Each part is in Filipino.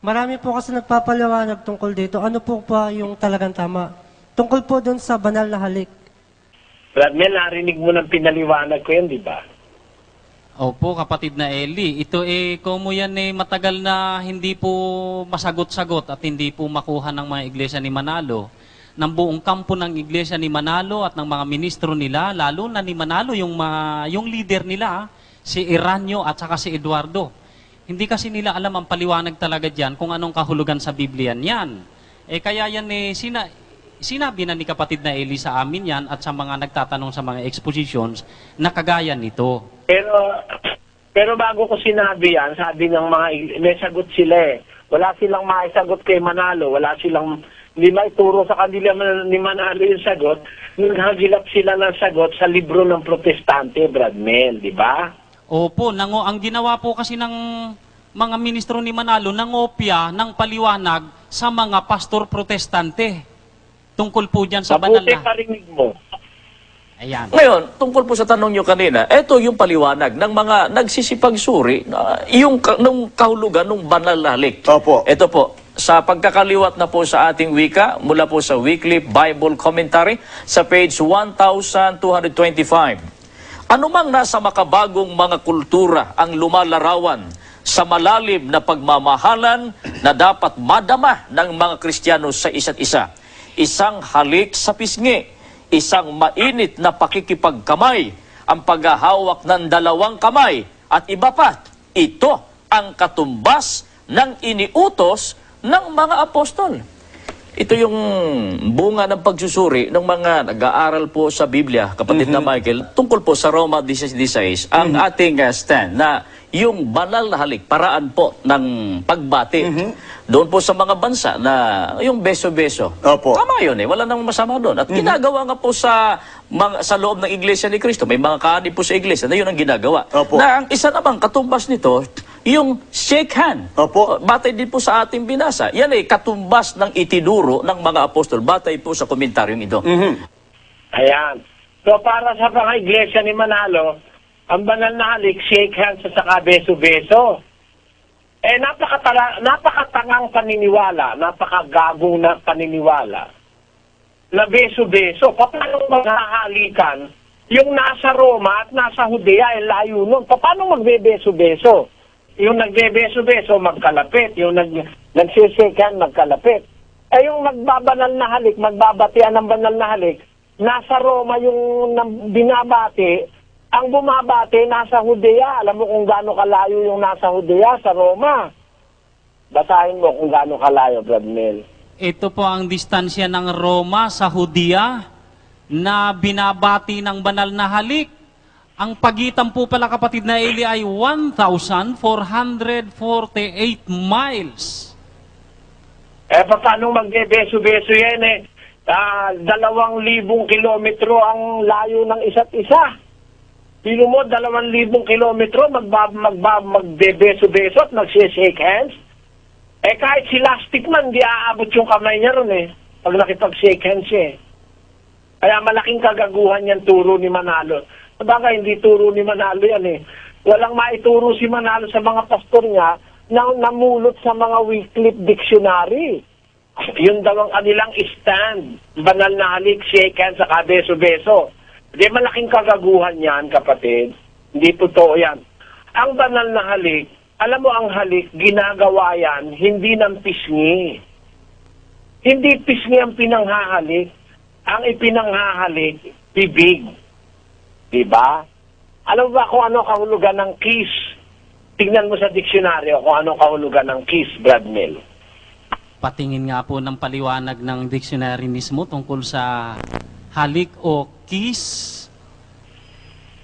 Marami po kasi nagpapaliwanag tungkol dito. Ano po pa yung talagang tama? Tungkol po dun sa banal na halik. Bradmel, narinig mo ng pinaliwanag ko yan, di ba? Opo, kapatid na Eli. Ito eh, kung yan eh, matagal na hindi po masagot-sagot at hindi po makuha ng mga iglesia ni Manalo. Ng buong kampo ng iglesia ni Manalo at ng mga ministro nila, lalo na ni Manalo, yung, mga, yung leader nila, si Iranyo at saka si Eduardo. Hindi kasi nila alam ang paliwanag talaga diyan kung anong kahulugan sa Biblia niyan. Eh kaya yan eh, sina, sinabi na ni kapatid na Eli sa amin yan at sa mga nagtatanong sa mga expositions na kagaya nito. Pero, pero bago ko sinabi yan, sabi ng mga, may sagot sila eh. Wala silang maisagot kay Manalo, wala silang, hindi maituro sa kanila man- ni Manalo yung sagot. Naghagilap sila ng sagot sa libro ng protestante, Bradmel, di ba? Opo, nango, ang ginawa po kasi ng mga ministro ni Manalo, nangopya ng paliwanag sa mga pastor protestante. Tungkol po dyan sa banal Mabuti na. parinig mo. Ayan. Ngayon, tungkol po sa tanong nyo kanina, ito yung paliwanag ng mga nagsisipagsuri, na yung ka, nung kahulugan ng banal na halik. Opo. Ito po, sa pagkakaliwat na po sa ating wika, mula po sa Weekly Bible Commentary, sa page 1225. Anumang nasa makabagong mga kultura ang lumalarawan sa malalim na pagmamahalan na dapat madama ng mga Kristiyano sa isa't isa. Isang halik sa pisngi, isang mainit na pakikipagkamay, ang paghahawak ng dalawang kamay, at iba pa, ito ang katumbas ng iniutos ng mga apostol. Ito yung bunga ng pagsusuri ng mga nag-aaral po sa Biblia, kapatid na Michael, tungkol po sa Roma 16.16, ang ating uh, stand na yung banal na halik, paraan po ng pagbati. Doon po sa mga bansa na yung beso-beso. Opo. Tama yun eh, wala namang masama doon. At ginagawa nga po sa mga, sa loob ng Iglesia ni Cristo, may mga kaani po sa Iglesia na yun ang ginagawa. Opo. Na ang isa namang katumbas nito, yung shake hand. Opo. Batay din po sa ating binasa. Yan ay katumbas ng itinuro ng mga apostol. Batay po sa komentaryong ito. Ayan. So para sa mga iglesia ni Manalo, ang banal na halik, shake hands at saka beso-beso. Eh, napakatala, napakatangang paniniwala, napakagagong na paniniwala na beso-beso. Paano maghahalikan yung nasa Roma at nasa Judea, eh, layo nun. Paano magbebeso-beso? Yung nagbebeso-beso, magkalapit. Yung nag, nagsisikan, magkalapit. Eh, yung magbabanal na halik, magbabatian ng banal na halik, nasa Roma yung binabati, ang bumabati nasa Judea. Alam mo kung gaano kalayo yung nasa Judea sa Roma. Basahin mo kung gaano kalayo, Brad Mel. Ito po ang distansya ng Roma sa Hudiya na binabati ng banal na halik. Ang pagitan po pala kapatid na Eli ay 1,448 miles. Eh, paano magbebeso-beso yan eh? Ah, dalawang libong kilometro ang layo ng isa't isa. Sino mo, dalawang libong kilometro, magba, magba, magbebeso-beso at magsishake hands? Eh, kahit si Lastic man, di aabot yung kamay niya ron eh. Pag nakipag-shake hands eh. Kaya malaking kagaguhan yan turo ni Manalo. Sabagay, hindi turo ni Manalo yan eh. Walang maituro si Manalo sa mga pastor niya na namulot sa mga Wycliffe Dictionary. Yun daw ang kanilang stand. Banal na halik, shake hands, saka beso-beso. Hindi malaking kagaguhan yan, kapatid. Hindi totoo yan. Ang banal na halik, alam mo ang halik, ginagawa yan, hindi ng pisngi. Hindi pisngi ang pinanghahalik. Ang ipinanghahalik, bibig. Diba? Alam mo ba kung ano kahulugan ng kiss? Tingnan mo sa diksyonaryo kung ano kahulugan ng kiss, Brad Mill. Patingin nga po ng paliwanag ng dictionary mismo tungkol sa halik o kiss.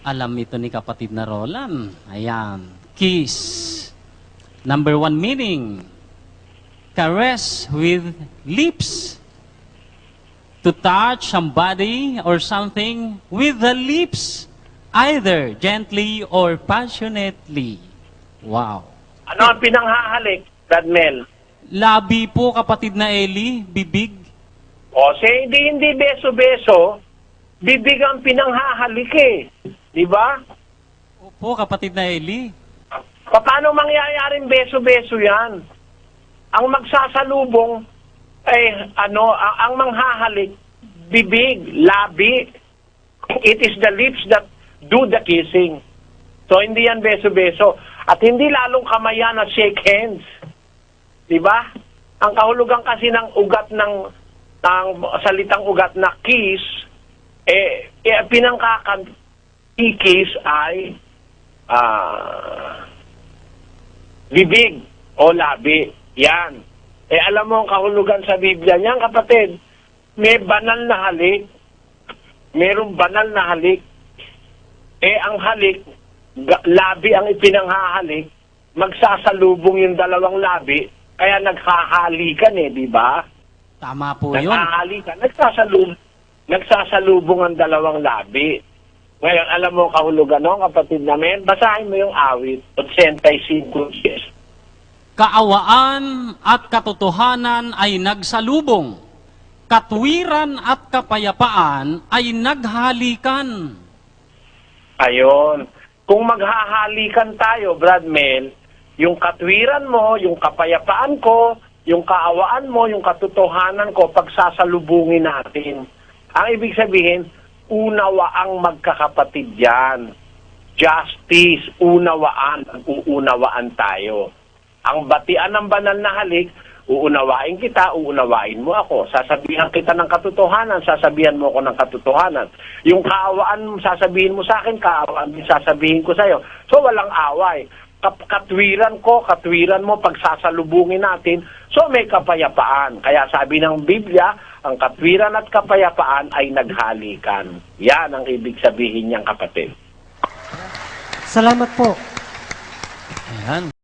Alam ito ni kapatid na Roland. Ayan. Kiss. Number one meaning. Caress with lips. To touch somebody or something with the lips. Either gently or passionately. Wow. Ano ang pinanghahalik, Brad Mill? Labi po kapatid na Eli, bibig. O, say, hindi, hindi beso-beso, bibig ang pinanghahalik eh. Di ba? Opo kapatid na Eli. Paano mangyayaring beso-beso yan? ang magsasalubong ay ano, ang, ang manghahalik, bibig, labi. It is the lips that do the kissing. So hindi yan beso-beso. At hindi lalong kamayan na shake hands. Di ba? Ang kahulugan kasi ng ugat ng, ng salitang ugat na kiss, eh, eh pinangkakan kiss ay ah bibig o labi. Yan. Eh alam mo ang kahulugan sa Biblia niyan, kapatid. May banal na halik. Merong banal na halik. Eh ang halik, labi ang ipinanghahalik, magsasalubong yung dalawang labi, kaya naghahalikan eh, di ba? Tama po yun. Naghahalikan, nagsasalubong, nagsasalubong ang dalawang labi. Ngayon, alam mo ang kahulugan no, kapatid namin? Basahin mo yung awit, 85 yes. Kaawaan at katotohanan ay nagsalubong. Katwiran at kapayapaan ay naghalikan. Ayon. Kung maghahalikan tayo, Brad yung katwiran mo, yung kapayapaan ko, yung kaawaan mo, yung katotohanan ko, pagsasalubungin natin. Ang ibig sabihin, unawaang magkakapatid yan. Justice, unawaan, uunawaan tayo. Ang batian ng banal na halik, uunawain kita, uunawain mo ako. Sasabihan kita ng katotohanan, sasabihan mo ako ng katotohanan. Yung kaawaan, sasabihin mo sa akin, kaawaan din sasabihin ko sa'yo. So walang away. Kap- katwiran ko, katwiran mo, pagsasalubungin natin, so may kapayapaan. Kaya sabi ng Biblia, ang katwiran at kapayapaan ay naghalikan. Yan ang ibig sabihin niyang kapatid. Salamat po. Ayan.